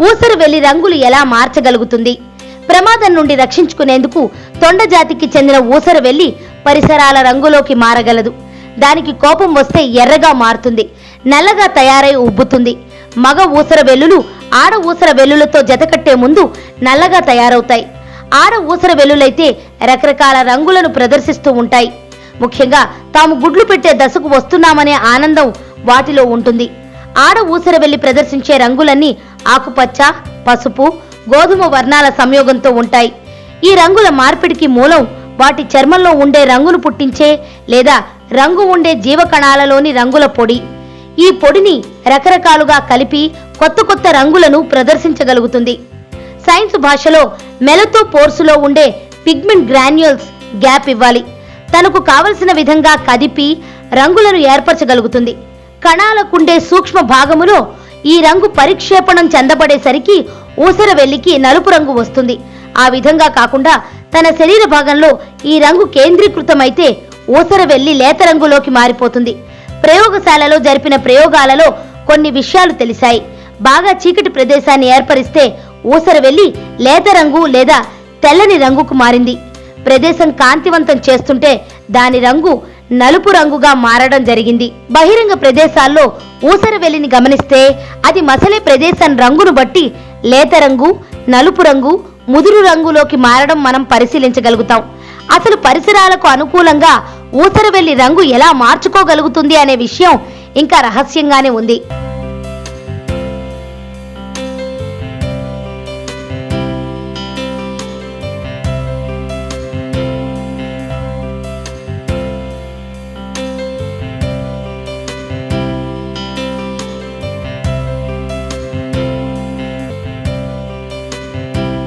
ఊసరు వెళ్ళి రంగులు ఎలా మార్చగలుగుతుంది? ప్రమాదం నుండి రక్షించుకునేందుకు తొండ జాతికి చెందిన ఊసర వెళ్ళి పరిసరాల రంగులోకి మారగలదు. దానికి కోపం వస్తే ఎర్రగా మారుతుంది. నల్లగా తయారై ఉబ్బుతుంది. మగ ఊసర వెల్లులు ఆడ ఊసర వెల్లులతో జతకట్టే ముందు నల్లగా తయారవుతాయి. ఆడ ఊసర వెల్లులైతే రకరకాల రంగులను ప్రదర్శిస్తూ ఉంటాయి. ముఖ్యంగా తాము గుడ్లు పెట్టే దశకు వస్తున్నామనే ఆనందం వాటిలో ఉంటుంది. ఆడ ఊసర వెళ్ళి ప్రదర్శించే రంగులన్నీ ఆకుపచ్చ పసుపు గోధుమ వర్ణాల సంయోగంతో ఉంటాయి. ఈ రంగుల మార్పిడికి మూలం వాటి చర్మంలో ఉండే రంగును పుట్టించే లేదా రంగు ఉండే జీవకణాలలోని రంగుల పొడి. ఈ పొడిని రకరకాలుగా కలిపి కొత్త కొత్త రంగులను ప్రదర్శించగలుగుతుంది. సైన్స్ భాషలో మెలతో పోర్సులో ఉండే పిగ్మెంట్ గ్రాన్యూల్స్ గ్యాప్ ఇవ్వాలి. తనకు కావలసిన విధంగా కదిపి రంగులను ఏర్పరచగలుగుతుంది. కణాలకుండే సూక్ష్మ భాగములో ఈ రంగు పరిక్షేపణం చెందబడేసరికి ఊసర వెల్లికి నలుపు రంగు వస్తుంది. ఆ విధంగా కాకుండా తన శరీర భాగంలో ఈ రంగు కేంద్రీకృతమైతే ఊసర వెల్లి లేత రంగులోకి మారిపోతుంది. ప్రయోగశాలలో జరిపిన ప్రయోగాలలో కొన్ని విషయాలు తెలిసాయి బాగా చీకటి ప్రదేశాన్ని ఏర్పరిస్తే ఊసర వెళ్ళి లేత రంగు లేదా తెల్లని రంగుకు మారింది. ప్రదేశం కాంతివంతం చేస్తుంటే దాని రంగు నలుపు రంగుగా మారడం జరిగింది. బహిరంగ ప్రదేశాల్లో ఊసరవెల్లిని గమనిస్తే అది మసలే ప్రదేశం రంగును బట్టి లేత రంగు నలుపు రంగు ముదురు రంగులోకి మారడం మనం పరిశీలించగలుగుతాం. అసలు పరిసరాలకు అనుకూలంగా ఊసరవెల్లి రంగు ఎలా మార్చుకోగలుగుతుంది అనే విషయం ఇంకా రహస్యంగానే ఉంది.